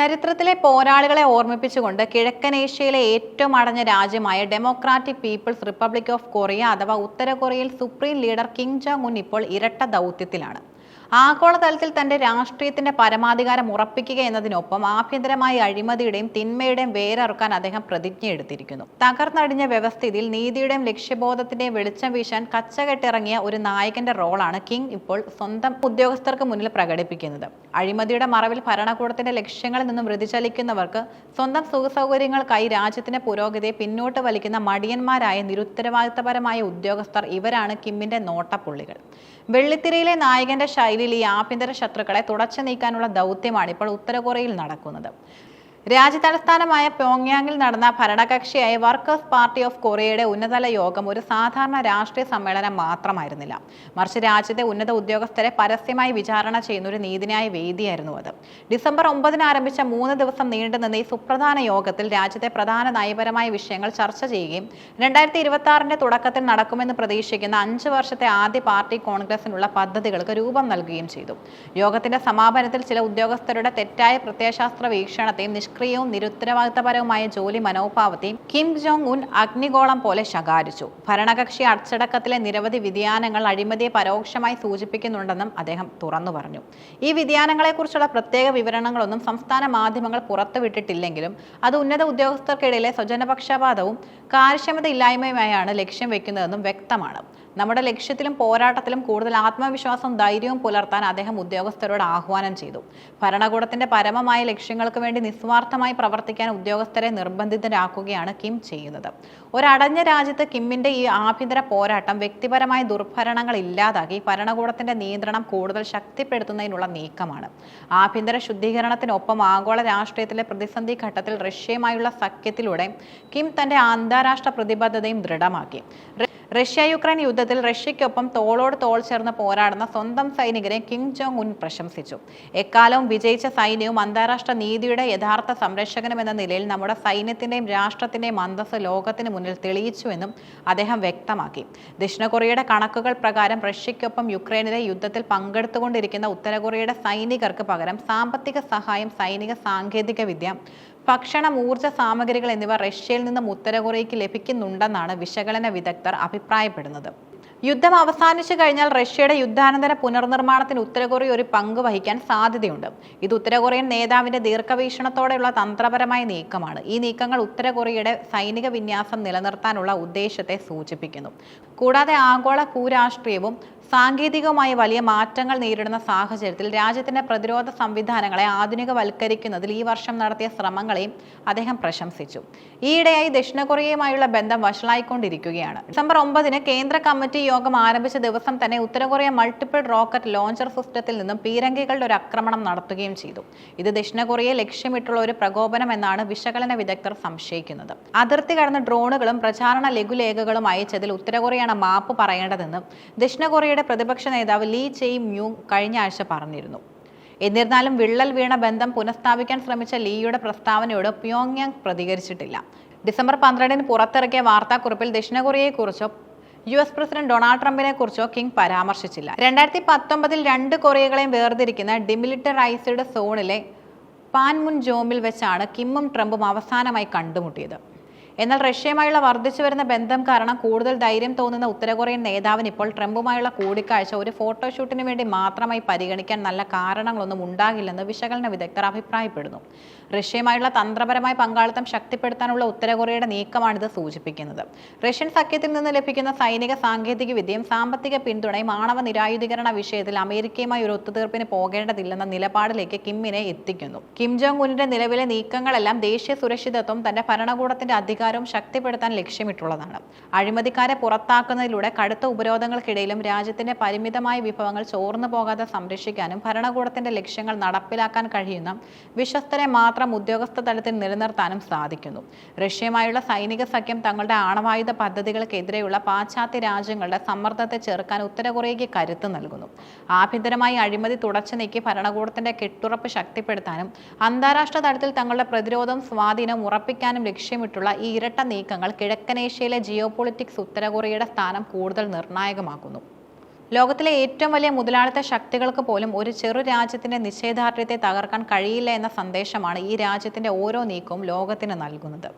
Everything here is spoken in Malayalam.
ചരിത്രത്തിലെ പോരാളികളെ ഓർമ്മിപ്പിച്ചുകൊണ്ട് കിഴക്കൻ ഏഷ്യയിലെ ഏറ്റവും അടഞ്ഞ രാജ്യമായ Democratic People's Republic of Korea അഥവാ ഉത്തര കൊറിയയിൽ supreme leader Kim Jong Un ഇപ്പോൾ ഇരട്ട ദൗത്യത്തിലാണ് ആഗോളതലത്തിൽ തന്റെ രാഷ്ട്രീയത്തിന്റെ പരമാധികാരം ഉറപ്പിക്കുക എന്നതിനൊപ്പം ആഭ്യന്തരമായ അഴിമതിയുടെയും തിന്മയുടെയും വേരറുക്കാൻ അദ്ദേഹം പ്രതിജ്ഞയെടുത്തിരിക്കുന്നു തകർന്നടിഞ്ഞ വ്യവസ്ഥിതിയിൽ നീതിയുടെയും ലക്ഷ്യബോധത്തിന്റെയും വെളിച്ചം വീശാൻ കച്ചകെട്ടിറങ്ങിയ ഒരു നായകന്റെ റോളാണ് കിങ് ഇപ്പോൾ സ്വന്തം ഉദ്യോഗസ്ഥർക്ക് മുന്നിൽ പ്രകടിപ്പിക്കുന്നത്. അഴിമതിയുടെ മറവിൽ ഭരണകൂടത്തിന്റെ ലക്ഷ്യങ്ങളിൽ നിന്നും വ്യതിചലിക്കുന്നവർക്ക് സ്വന്തം സുഖസൗകര്യങ്ങൾക്കായി രാജ്യത്തിന്റെ പുരോഗതിയെ പിന്നോട്ട് വലിക്കുന്ന മടിയന്മാരായ നിരുത്തരവാദിത്തപരമായ ഉദ്യോഗസ്ഥർ ഇവരാണ് കിമ്മിന്റെ നോട്ടപ്പുള്ളികൾ. വെള്ളിത്തിരയിലെ നായകന്റെ ശൈലിയിൽ ഈ ആഭ്യന്തര ശത്രുക്കളെ തുടച്ചു നീക്കാനുള്ള ദൗത്യമാണ് ഇപ്പോൾ ഉത്തര കൊറിയയിൽ നടക്കുന്നത്. രാജ്യതലസ്ഥാനമായ പ്യോങ്യാങ്ങിൽ നടന്ന ഭരണകക്ഷിയായ വർക്കേഴ്സ് പാർട്ടി ഓഫ് കൊറിയയുടെ ഉന്നതതല യോഗം ഒരു സാധാരണ രാഷ്ട്രീയ സമ്മേളനം മാത്രമായിരുന്നില്ല. മറിച്ച് രാജ്യത്തെ ഉന്നത ഉദ്യോഗസ്ഥരെ പരസ്യമായി വിചാരണ ചെയ്യുന്ന ഒരു നീതിന്യായ വേദിയായിരുന്നു അത്. ഡിസംബർ ഒമ്പതിന് ആരംഭിച്ച മൂന്ന് ദിവസം നീണ്ടുനിന്ന ഈ സുപ്രധാന യോഗത്തിൽ രാജ്യത്തെ പ്രധാന നയപരമായ വിഷയങ്ങൾ ചർച്ച ചെയ്യുകയും രണ്ടായിരത്തി ഇരുപത്തി ആറിന്റെ തുടക്കത്തിൽ നടക്കുമെന്ന് പ്രതീക്ഷിക്കുന്ന അഞ്ച് വർഷത്തെ ആദ്യ പാർട്ടി കോൺഗ്രസിനുള്ള പദ്ധതികൾക്ക് രൂപം നൽകുകയും ചെയ്തു. യോഗത്തിന്റെ സമാപനത്തിൽ ചില ഉദ്യോഗസ്ഥരുടെ തെറ്റായ പ്രത്യയശാസ്ത്ര വീക്ഷണത്തെയും നിഷ്ക്രിയവും നിരുത്തരവാദിത്തപരവുമായ ജോലി മനോഭാവത്തെയും കിം ജോങ് ഉൻ അഗ്നിഗോളം പോലെ ശകാരിച്ചു. ഭരണകക്ഷി അച്ചടക്കത്തിലെ നിരവധി വ്യതിയാനങ്ങൾ അഴിമതിയെ പരോക്ഷമായി സൂചിപ്പിക്കുന്നുണ്ടെന്നും അദ്ദേഹം തുറന്നു പറഞ്ഞു. ഈ വ്യതിയാനങ്ങളെക്കുറിച്ചുള്ള പ്രത്യേക വിവരണങ്ങളൊന്നും സംസ്ഥാന മാധ്യമങ്ങൾ പുറത്തുവിട്ടിട്ടില്ലെങ്കിലും അത് ഉന്നത ഉദ്യോഗസ്ഥർക്കിടയിലെ സ്വജനപക്ഷപാതവും കാര്യക്ഷമതയില്ലായ്മയുമായാണ് ലക്ഷ്യം വെക്കുന്നതെന്നും വ്യക്തമാണ്. നമ്മുടെ ലക്ഷ്യത്തിലും പോരാട്ടത്തിലും കൂടുതൽ ആത്മവിശ്വാസം ധൈര്യവും പുലർത്താൻ അദ്ദേഹം ഉദ്യോഗസ്ഥരോട് ആഹ്വാനം ചെയ്തു. ഭരണകൂടത്തിന്റെ പരമമായ ലക്ഷ്യങ്ങൾക്ക് വേണ്ടി നിസ്വാർത്ഥമായി പ്രവർത്തിക്കാൻ ഉദ്യോഗസ്ഥരെ നിർബന്ധിതരാക്കുകയാണ് കിം ചെയ്യുന്നത്. ഒരടഞ്ഞ രാജ്യത്ത് കിമ്മിന്റെ ഈ ആഭ്യന്തര പോരാട്ടം വ്യക്തിപരമായ ദുർഭരണങ്ങൾ ഇല്ലാതാക്കി ഭരണകൂടത്തിന്റെ നിയന്ത്രണം കൂടുതൽ ശക്തിപ്പെടുത്തുന്നതിനുള്ള നീക്കമാണ്. ആഭ്യന്തര ശുദ്ധീകരണത്തിനൊപ്പം ആഗോള രാഷ്ട്രീയത്തിലെ പ്രതിസന്ധി ഘട്ടത്തിൽ റഷ്യയുമായുള്ള സഖ്യത്തിലൂടെ കിം തന്റെ അന്താരാഷ്ട്ര പ്രതിബദ്ധതയും ദൃഢമാക്കി. റഷ്യ യുക്രൈൻ യുദ്ധത്തിൽ റഷ്യയ്ക്കൊപ്പം തോളോട് തോൾ ചേർന്ന് പോരാടുന്ന സ്വന്തം സൈനികരെ കിം ജോങ് ഉൻ പ്രശംസിച്ചു. എക്കാലവും വിജയിച്ച സൈന്യവും അന്താരാഷ്ട്ര നീതിയുടെ യഥാർത്ഥ സംരക്ഷകനും എന്ന നിലയിൽ നമ്മുടെ സൈന്യത്തിന്റെയും രാഷ്ട്രത്തിന്റെയും അന്തസ്സ് ലോകത്തിന് മുന്നിൽ തെളിയിച്ചുവെന്നും അദ്ദേഹം വ്യക്തമാക്കി. ദക്ഷിണ കൊറിയയുടെ കണക്കുകൾ പ്രകാരം റഷ്യയ്ക്കൊപ്പം യുക്രൈനിലെ യുദ്ധത്തിൽ പങ്കെടുത്തുകൊണ്ടിരിക്കുന്ന ഉത്തര കൊറിയയുടെ സൈനികർക്ക് പകരം സാമ്പത്തിക സഹായം സൈനിക സാങ്കേതിക വിദ്യ ഭക്ഷണം ഊർജ സാമഗ്രികൾ എന്നിവ റഷ്യയിൽ നിന്നും ഉത്തര കൊറിയയ്ക്ക് ലഭിക്കുന്നുണ്ടെന്നാണ് വിശകലന വിദഗ്ധർ അഭിപ്രായപ്പെടുന്നത്. യുദ്ധം അവസാനിച്ചു കഴിഞ്ഞാൽ റഷ്യയുടെ യുദ്ധാനന്തര പുനർനിർമ്മാണത്തിന് ഉത്തര കൊറിയ ഒരു പങ്ക് വഹിക്കാൻ സാധ്യതയുണ്ട്. ഇത് ഉത്തര കൊറിയൻ നേതാവിന്റെ ദീർഘവീക്ഷണത്തോടെയുള്ള തന്ത്രപരമായ നീക്കമാണ്. ഈ നീക്കങ്ങൾ ഉത്തര കൊറിയയുടെ സൈനിക വിന്യാസം നിലനിർത്താനുള്ള ഉദ്ദേശത്തെ സൂചിപ്പിക്കുന്നു. കൂടാതെ ആഗോള ഭൂരാഷ്ട്രീയവും സാങ്കേതികമായി വലിയ മാറ്റങ്ങൾ നേരിടുന്ന സാഹചര്യത്തിൽ രാജ്യത്തിന്റെ പ്രതിരോധ സംവിധാനങ്ങളെ ആധുനികവൽക്കരിക്കുന്നതിൽ ഈ വർഷം നടത്തിയ ശ്രമങ്ങളെയും അദ്ദേഹം പ്രശംസിച്ചു. ഈയിടെയായി ദക്ഷിണ കൊറിയയുമായുള്ള ബന്ധം വഷളായിക്കൊണ്ടിരിക്കുകയാണ്. ഡിസംബർ ഒമ്പതിന് കേന്ദ്ര കമ്മിറ്റി യോഗം ആരംഭിച്ച ദിവസം തന്നെ ഉത്തര കൊറിയ മൾട്ടിപ്പിൾ റോക്കറ്റ് ലോഞ്ചർ സിസ്റ്റത്തിൽ നിന്നും പീരങ്കികളുടെ ഒരു ആക്രമണം നടത്തുകയും ചെയ്തു. ഇത് ദക്ഷിണ കൊറിയയെ ലക്ഷ്യമിട്ടുള്ള ഒരു പ്രകോപനം എന്നാണ് വിശകലന വിദഗ്ധർ സംശയിക്കുന്നത്. അതിർത്തി കടന്ന് ഡ്രോണുകളും പ്രചാരണ ലഘുലേഖകളും അയച്ചതിൽ ഉത്തര കൊറിയയാണ് മാപ്പ് പറയേണ്ടതെന്നും ദക്ഷിണ കൊറിയയുടെ പ്രതിപക്ഷ നേതാവ് ലീ ചെയ് മ്യൂങ് കഴിഞ്ഞ ആഴ്ച പറഞ്ഞിരുന്നു. എന്നിരുന്നാലും വിള്ളൽ വീണ ബന്ധം പുനഃസ്ഥാപിക്കാൻ ശ്രമിച്ച ലീയുടെ പ്രസ്താവനയോട് പ്യോങ്യാങ് പ്രതികരിച്ചിട്ടില്ല. ഡിസംബർ പന്ത്രണ്ടിന് പുറത്തിറക്കിയ വാർത്താക്കുറിപ്പിൽ ദക്ഷിണ കൊറിയയെക്കുറിച്ചോ യു എസ് പ്രസിഡന്റ് ഡൊണാൾഡ് ട്രംപിനെ കുറിച്ചോ കിങ് പരാമർശിച്ചില്ല. രണ്ടായിരത്തി പത്തൊമ്പതിൽ രണ്ട് കൊറിയകളെയും വേർതിരിക്കുന്ന ഡിമിലിറ്ററൈസ്ഡ് സോണിലെ പാൻമുൻ ജോമിൽ വെച്ചാണ് കിമ്മും ട്രംപും അവസാനമായി കണ്ടുമുട്ടിയത്. എന്നാൽ റഷ്യയുമായുള്ള വർദ്ധിച്ചു വരുന്ന ബന്ധം കാരണം കൂടുതൽ ധൈര്യം തോന്നുന്ന ഉത്തര കൊറിയൻ നേതാവിന് ഇപ്പോൾ ട്രംപുമായുള്ള കൂടിക്കാഴ്ച ഒരു ഫോട്ടോഷൂട്ടിന് വേണ്ടി മാത്രമായി പരിഗണിക്കാൻ നല്ല കാരണങ്ങളൊന്നും ഉണ്ടാകില്ലെന്ന് വിശകലന വിദഗ്ധർ അഭിപ്രായപ്പെടുന്നു. റഷ്യയുമായുള്ള തന്ത്രപരമായ പങ്കാളിത്തം ശക്തിപ്പെടുത്താനുള്ള ഉത്തര കൊറിയയുടെ നീക്കമാണിത് സൂചിപ്പിക്കുന്നത്. റഷ്യൻ സഖ്യത്തിൽ നിന്ന് ലഭിക്കുന്ന സൈനിക സാങ്കേതിക വിദ്യയും സാമ്പത്തിക പിന്തുണയും ആണവ നിരായുധീകരണ വിഷയത്തിൽ അമേരിക്കയുമായി ഒരു ഒത്തുതീർപ്പിന് പോകേണ്ടതില്ലെന്ന നിലപാടിലേക്ക് കിമ്മിനെ എത്തിക്കുന്നു. കിം ജോങ് ഉന്നിന്റെ നിലവിലെ നീക്കങ്ങളെല്ലാം ദേശീയ സുരക്ഷിതത്വം തന്റെ ഭരണകൂടത്തിന്റെ അധികാരവും ശക്തിപ്പെടുത്താൻ ലക്ഷ്യമിട്ടുള്ളതാണ്. അഴിമതിക്കാരെ പുറത്താക്കുന്നതിലൂടെ കടുത്ത ഉപരോധങ്ങൾക്കിടയിലും രാജ്യത്തിന്റെ പരിമിതമായ വിഭവങ്ങൾ ചോർന്നു പോകാതെ സംരക്ഷിക്കാനും ഭരണകൂടത്തിന്റെ ലക്ഷ്യങ്ങൾ നടപ്പിലാക്കാൻ കഴിയുന്ന വിശ്വസ്തരെ മാത്രം ഉദ്യോഗസ്ഥ തലത്തിൽ നിലനിർത്താനും സാധിക്കുന്നു. റഷ്യയുമായുള്ള സൈനിക സഖ്യം തങ്ങളുടെ ആണവായുധ പദ്ധതികൾക്കെതിരെയുള്ള പാശ്ചാത്യ രാജ്യങ്ങളുടെ സമ്മർദ്ദത്തെ ചെറുക്കാൻ ഉത്തര കൊറിയയ്ക്ക് കരുത്ത് നൽകുന്നു. ആഭ്യന്തരമായി അഴിമതി തുടച്ചു നീക്കി ഭരണകൂടത്തിന്റെ കെട്ടുറപ്പ് ശക്തിപ്പെടുത്താനും അന്താരാഷ്ട്ര തലത്തിൽ തങ്ങളുടെ പ്രതിരോധം സ്വാധീനം ഉറപ്പിക്കാനും ലക്ഷ്യമിട്ടുള്ള ഇരട്ട നീക്കങ്ങൾ കിഴക്കനേഷ്യയിലെ ജിയോ പൊളിറ്റിക്സ് ഉത്തര കൊറിയയുടെ സ്ഥാനം കൂടുതൽ നിർണായകമാക്കുന്നു. ലോകത്തിലെ ഏറ്റവും വലിയ മുതലാളിത്ത ശക്തികൾക്ക് പോലും ഒരു ചെറു രാജ്യത്തിന്റെ നിശ്ചയദാർഢ്യത്തെ തകർക്കാൻ കഴിയില്ല എന്ന സന്ദേശമാണ് ഈ രാജ്യത്തിന്റെ ഓരോ നീക്കവും ലോകത്തിന് നൽകുന്നത്.